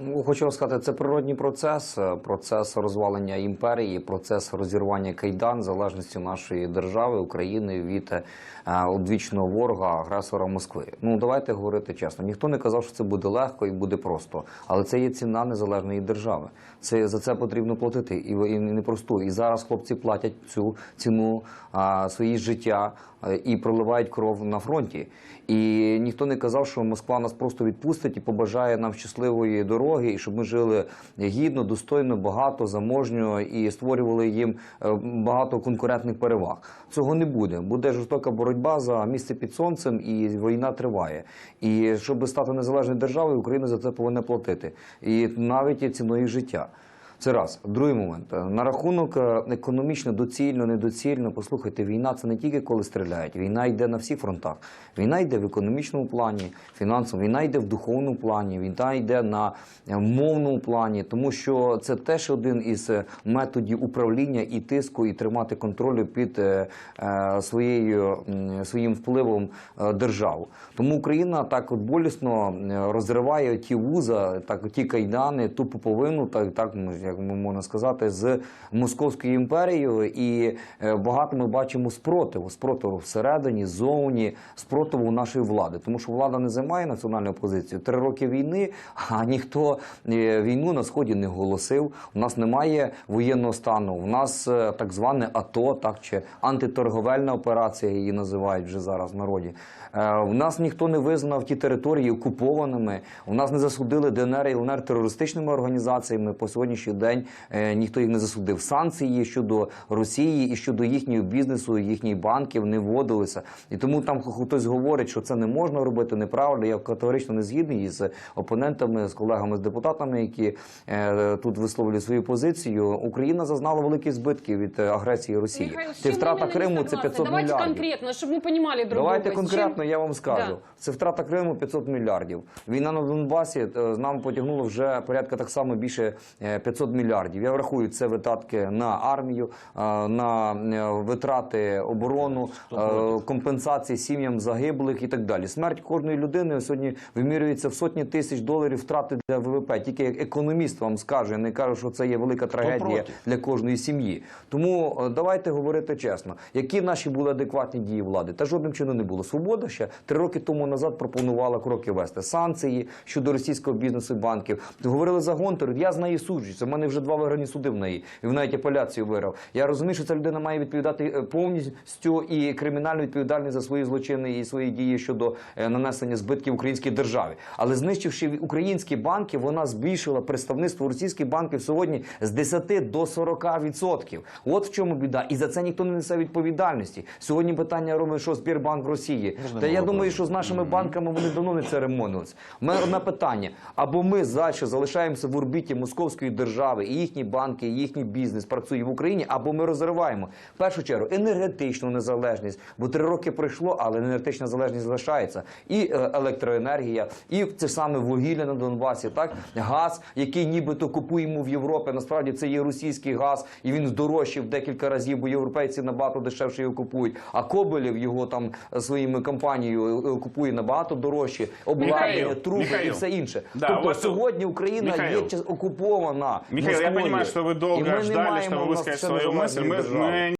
Ну, хочу вам це природній процес, е, процес розвалення імперії, процес розірвання кайдан залежності нашої держави України від е, одвічного ворога, агресора Москви. Ну давайте говорити чесно. Ніхто не казав, що це буде легко і буде просто, але це є ціна незалежної держави. Це за це потрібно платити і, і непросту. І зараз хлопці платять цю ціну а, свої життя е, і проливають кров на фронті. І ніхто не казав, що Москва нас просто відпустить і побажає нам щасливої дороги, і щоб ми жили гідно, достойно, багато, заможньо і створювали їм е, багато конкурентних переваг. Цього не буде. Буде жорстока боротьба за місце під сонцем, і війна триває. І щоб стати незалежною державою, Україна за це повинна платити, і навіть ціною життя. Це раз. Другий момент. На рахунок е, економічно доцільно, недоцільно. Послухайте, війна це не тільки коли стріляють. Війна йде на всіх фронтах. Війна йде в економічному плані, фінансовому, війна йде в духовному плані, війна йде на е, мовному плані, тому що це теж один із е, методів управління і тиску, і тримати контролю під е, е, своєю своїм впливом е, державу. Тому Україна так от болісно е, розриває ті вуза, так ті кайдани, ту пуповину, так так як можна сказати, з московською імперією, і е, багато ми бачимо спротиву, спротиву всередині, зовні, спротиву нашої влади, тому що влада не займає національну позицію. Три роки війни, а ніхто е, війну на сході не оголосив. У нас немає воєнного стану. У нас е, так зване АТО, так чи антиторговельна операція її називають вже зараз в народі. У нас ніхто не визнав ті території окупованими. У нас не засудили ДНР і ЛНР терористичними організаціями. По сьогоднішній день е, ніхто їх не засудив. Санкції щодо Росії і щодо їхнього бізнесу, їхніх банків не вводилися. І тому там хтось говорить, що це не можна робити неправильно. Я категорично не згідний із опонентами, з колегами, з депутатами, які е, тут висловлюють свою позицію. Україна зазнала великі збитки від е, агресії Росії. Михаил, с Це чем втрата именно не Криму, це согласны? 500 Давайте мільярдів. конкретно, чтобы мы понимали друг Давайте друга. С конкретно, чем- я вам скажу. Да. Це втрата Криму 500 мільярдів. Війна на Донбасі е, з нам потягнула вже порядка так само більше е, 500 мільярдів. Я врахую це видатки на армію, е, на е, витрати оборону, е, компенсації сім'ям загиблих і так далі. Смерть кожної людини сьогодні вимірюється в сотні тисяч доларів втрати для ВВП. Тільки як економіст вам скаже, я не кажу, що це є велика трагедія для кожної сім'ї. Тому давайте говорити чесно, які наші були адекватні дії влади. Та жодним чином не було. Свобода ще три роки тому назад пропонувала кроки вести санкції щодо російського бізнесу і банків. Говорили за Гонтарю. Я з неї суджуся. Мене вже два виграні суди в неї. І в навіть апеляцію виграв. Я розумію, що ця людина має відповідати е, повністю і кримінально відповідальність за свої злочини і свої дії щодо е, нанесення збитків українській державі. Але знищивши українські банки, вона збільшила представництво російських банків сьогодні з 10 до 40 відсотків. От в чому біда. І за це ніхто не несе відповідальності. Сьогодні питання робить, що Збірбанк Росії. Можна Та я думаю, що з нашими банками вони давно не церемонились. У мене одне питання: або ми далі залишаємося в орбіті московської держави, і їхні банки, і їхній бізнес працює в Україні, або ми розриваємо в першу чергу енергетичну незалежність, бо три роки пройшло, але енергетична залежність залишається. І е, електроенергія, і це саме вугілля на Донбасі, так газ, який нібито купуємо в Європі. Насправді це є російський газ, і він дорожчий в декілька разів, бо європейці набагато дешевше його купують. А Коболєв його там е, своїми компанією е, купує набагато дорожче, обладнання, труби і все інше. Да, тобто сьогодні Україна Михаил. є окупована. Михаил, я Москвою. понимаю, что вы І долго ми не ждали, маємо чтобы у нас высказать ще свою мысль. незалежної Мы, держави. мы